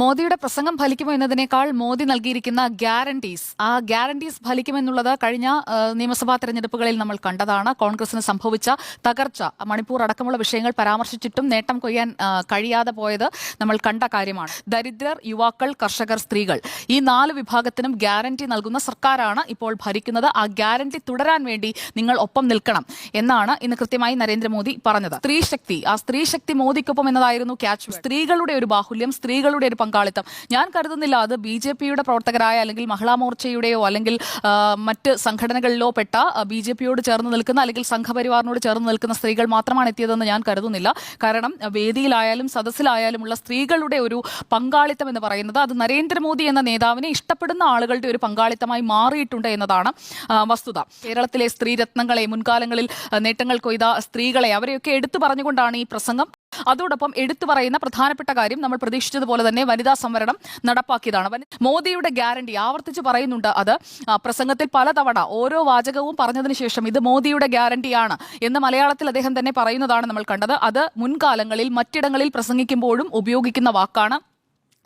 മോദിയുടെ പ്രസംഗം ഫലിക്കുമോ എന്നതിനേക്കാൾ മോദി നൽകിയിരിക്കുന്ന ഗ്യാരണ്ടീസ്. ആ ഗ്യാരണ്ടീസ് ഫലിക്കുമെന്നുള്ളത് കഴിഞ്ഞ നിയമസഭാ തെരഞ്ഞെടുപ്പുകളിൽ നമ്മൾ കണ്ടതാണ്. കോൺഗ്രസിന് സംഭവിച്ച തകർച്ച മണിപ്പൂർ അടക്കമുള്ള വിഷയങ്ങൾ പരാമർശിച്ചിട്ടും നേട്ടം കൊയ്യാൻ കഴിയാതെ പോയത് നമ്മൾ കണ്ട കാര്യമാണ്. ദരിദ്രർ യുവാക്കൾ കർഷകർ സ്ത്രീകൾ. ഈ നാല് വിഭാഗത്തിനും ഗ്യാരണ്ടി നൽകുന്ന സർക്കാരാണ് ഇപ്പോൾ ഭരിക്കുന്നത്. ആ ഗ്യാരണ്ടി തുടരാൻ വേണ്ടി നിങ്ങൾ ഒപ്പം നിൽക്കണം എന്നാണ് ഇന്ന് കൃത്യമായി നരേന്ദ്രമോദി പറഞ്ഞത്. സ്ത്രീശക്തി ആ സ്ത്രീശക്തി മോദിക്കൊപ്പം എന്നതായിരുന്നു ക്യാച്ച് സ്ത്രീകളുടെ ഒരു ബാഹുല്യം സ്ത്രീകളുടെ ഒരു പങ്കാളിത്തം. ഞാൻ കരുതുന്നില്ല അത് ബി ജെ പിയുടെ പ്രവർത്തകരായ അല്ലെങ്കിൽ മഹിളാ മോർച്ചയുടെയോ അല്ലെങ്കിൽ മറ്റ് സംഘടനകളിലോ പെട്ട ബി ജെ പിയോട് ചേർന്ന് നിൽക്കുന്ന അല്ലെങ്കിൽ സംഘപരിവാറിനോട് ചേർന്ന് നിൽക്കുന്ന സ്ത്രീകൾ മാത്രമാണ് എത്തിയതെന്ന് ഞാൻ കരുതുന്നില്ല. കാരണം വേദിയിലായാലും സദസ്സിലായാലും ഉള്ള സ്ത്രീകളുടെ ഒരു പങ്കാളിത്തം എന്ന് പറയുന്നത് അത് നരേന്ദ്രമോദി എന്ന നേതാവിനെ ഇഷ്ടപ്പെടുന്ന ആളുകളുടെ ഒരു പങ്കാളിത്തമായി മാറിയിട്ടുണ്ട് എന്നതാണ് വസ്തുത. കേരളത്തിലെ സ്ത്രീരത്നങ്ങളെ മുൻകാലങ്ങളിൽ നേട്ടങ്ങൾ കൊയ്ത സ്ത്രീകളെ അവരെയൊക്കെ എടുത്തു പറഞ്ഞുകൊണ്ടാണ് ഈ പ്രസംഗം. അതോടൊപ്പം എടുത്തു പറയുന്ന പ്രധാനപ്പെട്ട കാര്യം നമ്മൾ പ്രതീക്ഷിച്ചതുപോലെ തന്നെ വനിതാ സംവരണം നടപ്പാക്കിയതാണ്. മോദിയുടെ ഗ്യാരണ്ടി ആവർത്തിച്ച് പറയുന്നുണ്ട് അത്. പ്രസംഗത്തിൽ പലതവണ ഓരോ വാചകവും പറഞ്ഞതിന് ശേഷം ഇത് മോദിയുടെ ഗ്യാരണ്ടിയാണ് എന്ന് മലയാളത്തിൽ അദ്ദേഹം തന്നെ പറയുന്നതാണ് നമ്മൾ കണ്ടത്. അത് മുൻകാലങ്ങളിൽ മറ്റിടങ്ങളിൽ പ്രസംഗിക്കുമ്പോഴും ഉപയോഗിക്കുന്ന വാക്കാണ്.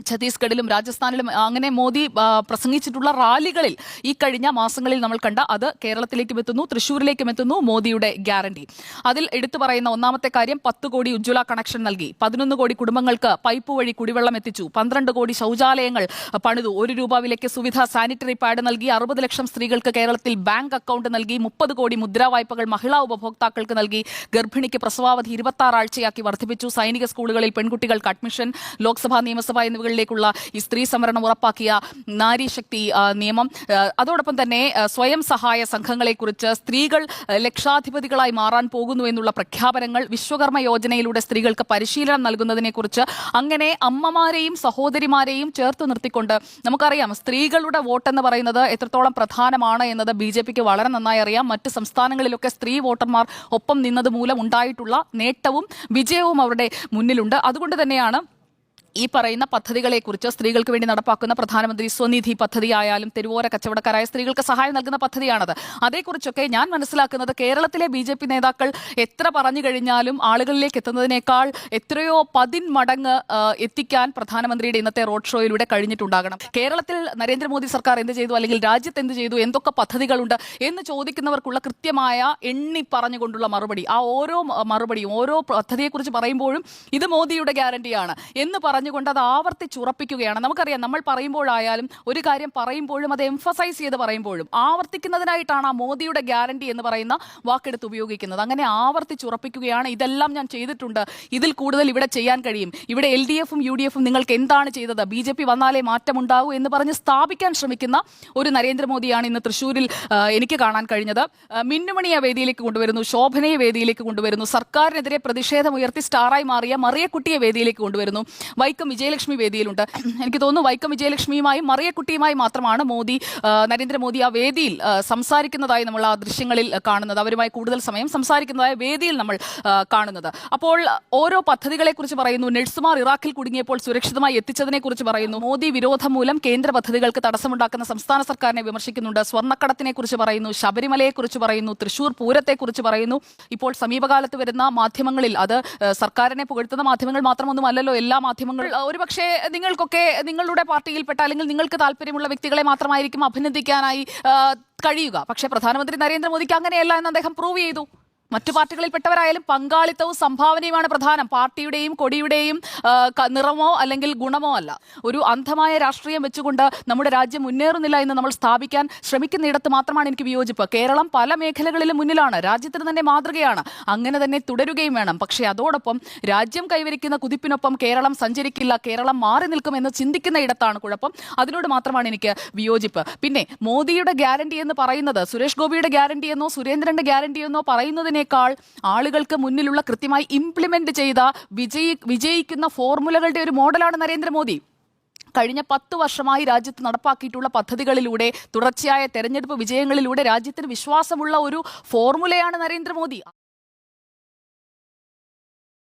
ഛത്തീസ്ഗഡിലും രാജസ്ഥാനിലും അങ്ങനെ മോദി പ്രസംഗിച്ചിട്ടുള്ള റാലികളിൽ ഈ കഴിഞ്ഞ മാസങ്ങളിൽ നമ്മൾ കണ്ട അത് കേരളത്തിലേക്കും എത്തുന്നു തൃശൂരിലേക്കും എത്തുന്നു മോദിയുടെ ഗ്യാരണ്ടി. അതിൽ എടുത്തു പറയുന്ന ഒന്നാമത്തെ കാര്യം പത്ത് കോടി ഉജ്ജ്വല കണക്ഷൻ നൽകി. പതിനൊന്ന് കോടി കുടുംബങ്ങൾക്ക് പൈപ്പ് വഴി കുടിവെള്ളം എത്തിച്ചു. പന്ത്രണ്ട് കോടി ശൗചാലയങ്ങൾ പണിതു. ഒരു രൂപ വിലയ്ക്ക് സുവിധ സാനിറ്ററി പാഡ് നൽകി. അറുപത് ലക്ഷം സ്ത്രീകൾക്ക് കേരളത്തിൽ ബാങ്ക് അക്കൗണ്ട് നൽകി. മുപ്പത് കോടി മുദ്രാ വായ്പകൾ മഹിളാ ഉപഭോക്താക്കൾക്ക് നൽകി. ഗർഭിണിക്ക് പ്രസവാവധി ഇരുപത്തി ആഴ്ചയാക്കി വർദ്ധിപ്പിച്ചു. സൈനിക സ്കൂളുകളിൽ പെൺകുട്ടികൾക്ക് അഡ്മിഷൻ ലോക്സഭ നിയമസഭ എന്നിവകളിലേക്കുള്ള ഈ സ്ത്രീ സംവരണം ഉറപ്പാക്കിയ നാരി ശക്തി നിയമം. അതോടൊപ്പം തന്നെ സ്വയം സഹായ സംഘങ്ങളെക്കുറിച്ച് സ്ത്രീകൾ ലക്ഷാധിപതികളായി മാറാൻ പോകുന്നു എന്നുള്ള പ്രഖ്യാപനങ്ങൾ വിശ്വകർമ്മ യോജനയിലൂടെ സ്ത്രീകൾക്ക് പരിശീലനം നൽകുന്നതിനെക്കുറിച്ച് അങ്ങനെ അമ്മമാരെയും സഹോദരിമാരെയും ചേർത്ത് നിർത്തിക്കൊണ്ട് നമുക്കറിയാം സ്ത്രീകളുടെ വോട്ടെന്ന് പറയുന്നത് എത്രത്തോളം പ്രധാനമാണ് എന്നത് ബി ജെ പിക്ക് വളരെ നന്നായി അറിയാം. മറ്റ് സംസ്ഥാനങ്ങളിലൊക്കെ സ്ത്രീ വോട്ടർമാർ ഒപ്പം നിന്നത് മൂലം ഉണ്ടായിട്ടുള്ള നേട്ടവും വിജയവും അവരുടെ മുന്നിലുണ്ട്. അതുകൊണ്ട് തന്നെയാണ് ഈ പറയുന്ന പദ്ധതികളെക്കുറിച്ച് സ്ത്രീകൾക്ക് വേണ്ടി നടപ്പാക്കുന്ന പ്രധാനമന്ത്രി സ്വനിധി പദ്ധതിയായാലും തെരുവോര കച്ചവടക്കാരായ സ്ത്രീകൾക്ക് സഹായം നൽകുന്ന പദ്ധതിയാണത്. അതേക്കുറിച്ചൊക്കെ ഞാൻ മനസ്സിലാക്കുന്നത് കേരളത്തിലെ ബി ജെ പി നേതാക്കൾ എത്ര പറഞ്ഞു കഴിഞ്ഞാലും ആളുകളിലേക്ക് എത്തുന്നതിനേക്കാൾ എത്രയോ പതിൻ മടങ്ങ് ആ, എത്തിക്കാൻ പ്രധാനമന്ത്രിയുടെ ഇന്നത്തെ റോഡ് ഷോയിലൂടെ കഴിഞ്ഞിട്ടുണ്ടാകണം. കേരളത്തിൽ നരേന്ദ്രമോദി സർക്കാർ എന്ത് ചെയ്തു? അല്ലെങ്കിൽ രാജ്യത്ത് എന്ത് ചെയ്തു? എന്തൊക്കെ പദ്ധതികളുണ്ട്? എന്ന് ചോദിക്കുന്നവർക്കുള്ള കൃത്യമായ എണ്ണി പറഞ്ഞുകൊണ്ടുള്ള മറുപടി. ആ ഓരോ മറുപടിയും ഓരോ പദ്ധതിയെക്കുറിച്ച് പറയുമ്പോഴും ഇത് മോദിയുടെ ഗ്യാരണ്ടിയാണ്. എന്ന് പറഞ്ഞുകൊണ്ട് അത് ആവർത്തിച്ചുറപ്പിക്കുകയാണ്. നമുക്കറിയാം നമ്മൾ പറയുമ്പോഴായാലും ഒരു കാര്യം പറയുമ്പോഴും അത് എംഫസൈസ് ചെയ്ത് പറയുമ്പോഴും ആവർത്തിക്കുന്നതിനായിട്ടാണ് ആ മോദിയുടെ ഗ്യാരണ്ടി എന്ന് പറയുന്ന വാക്കെടുത്ത് ഉപയോഗിക്കുന്നത്. അങ്ങനെ ആവർത്തിച്ചുറപ്പിക്കുകയാണ്. ഇതെല്ലാം ഞാൻ ചെയ്തിട്ടുണ്ട്. ഇതിൽ കൂടുതൽ ഇവിടെ ചെയ്യാൻ കഴിയും. ഇവിടെ എൽ ഡി എഫും യു ഡി എഫും നിങ്ങൾക്ക് എന്താണ് ചെയ്തത്? ബി ജെ പി വന്നാലേ മാറ്റമുണ്ടാകൂ എന്ന് പറഞ്ഞ് സ്ഥാപിക്കാൻ ശ്രമിക്കുന്ന ഒരു നരേന്ദ്രമോദിയാണ് ഇന്ന് തൃശ്ശൂരിൽ എനിക്ക് കാണാൻ കഴിഞ്ഞത്. മിന്നുമണിയെ വേദിയിലേക്ക് കൊണ്ടുവരുന്നു ശോഭനയെ വേദിയിലേക്ക് കൊണ്ടുവരുന്നു സർക്കാരിനെതിരെ പ്രതിഷേധമുയർത്തി സ്റ്റാറായി മാറിയ മറിയക്കുട്ടിയെ വേദിയിലേക്ക് കൊണ്ടുവരുന്നു. വൈക്കം വിജയലക്ഷ്മി വേദിയിലുണ്ട്. എനിക്ക് തോന്നുന്നു വൈക്കം വിജയലക്ഷ്മിയുമായും മറിയക്കുട്ടിയുമായി മാത്രമാണ് മോദി നരേന്ദ്രമോദി ആ വേദിയിൽ സംസാരിക്കുന്നതായി നമ്മൾ ആ ദൃശ്യങ്ങളിൽ കാണുന്നത്. അവരുമായി കൂടുതൽ സമയം സംസാരിക്കുന്നതായ വേദിയിൽ നമ്മൾ കാണുന്നത്. അപ്പോൾ ഓരോ പദ്ധതികളെ കുറിച്ച് പറയുന്നു. നഴ്സുമാർ ഇറാഖിൽ കുടുങ്ങിയപ്പോൾ സുരക്ഷിതമായി എത്തിച്ചതിനെ കുറിച്ച് പറയുന്നു. മോദി വിരോധം മൂലം കേന്ദ്ര പദ്ധതികൾക്ക് തടസ്സമുണ്ടാക്കുന്ന സംസ്ഥാന സർക്കാരിനെ വിമർശിക്കുന്നുണ്ട്. സ്വർണക്കടത്തിനെ കുറിച്ച് പറയുന്നു. ശബരിമലയെ കുറിച്ച് പറയുന്നു. തൃശൂർ പൂരത്തെ കുറിച്ച് പറയുന്നു. ഇപ്പോൾ സമീപകാലത്ത് വരുന്ന മാധ്യമങ്ങളിൽ അത് സർക്കാരിനെ പുകഴ്ത്തുന്ന മാധ്യമങ്ങൾ മാത്രമൊന്നും അല്ലല്ലോ എല്ലാ മാധ്യമങ്ങൾ ഏഹ്, ഒരുപക്ഷെ നിങ്ങൾക്കൊക്കെ നിങ്ങളുടെ പാർട്ടിയിൽപ്പെട്ട അല്ലെങ്കിൽ നിങ്ങൾക്ക് താല്പര്യമുള്ള വ്യക്തികളെ മാത്രമായിരിക്കും അഭിനന്ദിക്കാനായി കഴിയുക. പക്ഷേ പ്രധാനമന്ത്രി നരേന്ദ്രമോദിക്ക് അങ്ങനെയല്ല എന്ന് അദ്ദേഹം പ്രൂവ് ചെയ്തു. മറ്റു പാർട്ടികളിൽപ്പെട്ടവരായാലും പങ്കാളിത്തവും സംഭാവനയുമാണ് പ്രധാനം. പാർട്ടിയുടെയും കൊടിയുടെയും നിറമോ അല്ലെങ്കിൽ ഗുണമോ അല്ല. ഒരു അന്ധമായ രാഷ്ട്രീയം വെച്ചുകൊണ്ട് നമ്മുടെ രാജ്യം മുന്നേറുന്നില്ല എന്ന് നമ്മൾ സ്ഥാപിക്കാൻ ശ്രമിക്കുന്നിടത്ത് മാത്രമാണ് എനിക്ക് വിയോജിപ്പ്. കേരളം പല മേഖലകളിലും മുന്നിലാണ്. രാജ്യത്തിന് തന്നെ മാതൃകയാണ്. അങ്ങനെ തന്നെ തുടരുകയും വേണം. പക്ഷേ അതോടൊപ്പം രാജ്യം കൈവരിക്കുന്ന കുതിപ്പിനൊപ്പം കേരളം സഞ്ചരിക്കില്ല. കേരളം മാറി നിൽക്കും എന്ന് ചിന്തിക്കുന്ന ഇടത്താണ് കുഴപ്പം. അതിനോട് മാത്രമാണ് എനിക്ക് വിയോജിപ്പ്. പിന്നെ മോദിയുടെ ഗ്യാരണ്ടി എന്ന് പറയുന്നത് സുരേഷ് ഗോപിയുടെ ഗ്യാരണ്ടി എന്നോ സുരേന്ദ്രന്റെ ഗ്യാരണ്ടി എന്നോ പറയുന്നതിനേക്കാൾ ആളുകൾക്ക് മുന്നിലുള്ള കൃത്യമായി ഇംപ്ലിമെന്റ് ചെയ്ത വിജയി വിജയിക്കുന്ന ഫോർമുലകളുടെ ഒരു മോഡലാണ് നരേന്ദ്രമോദി. കഴിഞ്ഞ പത്ത് വർഷമായി രാജ്യത്ത് നടപ്പാക്കിയിട്ടുള്ള പദ്ധതികളിലൂടെ തുടർച്ചയായ തെരഞ്ഞെടുപ്പ് വിജയങ്ങളിലൂടെ രാജ്യത്തിന് വിശ്വാസമുള്ള ഒരു ഫോർമുലയാണ് നരേന്ദ്രമോദി.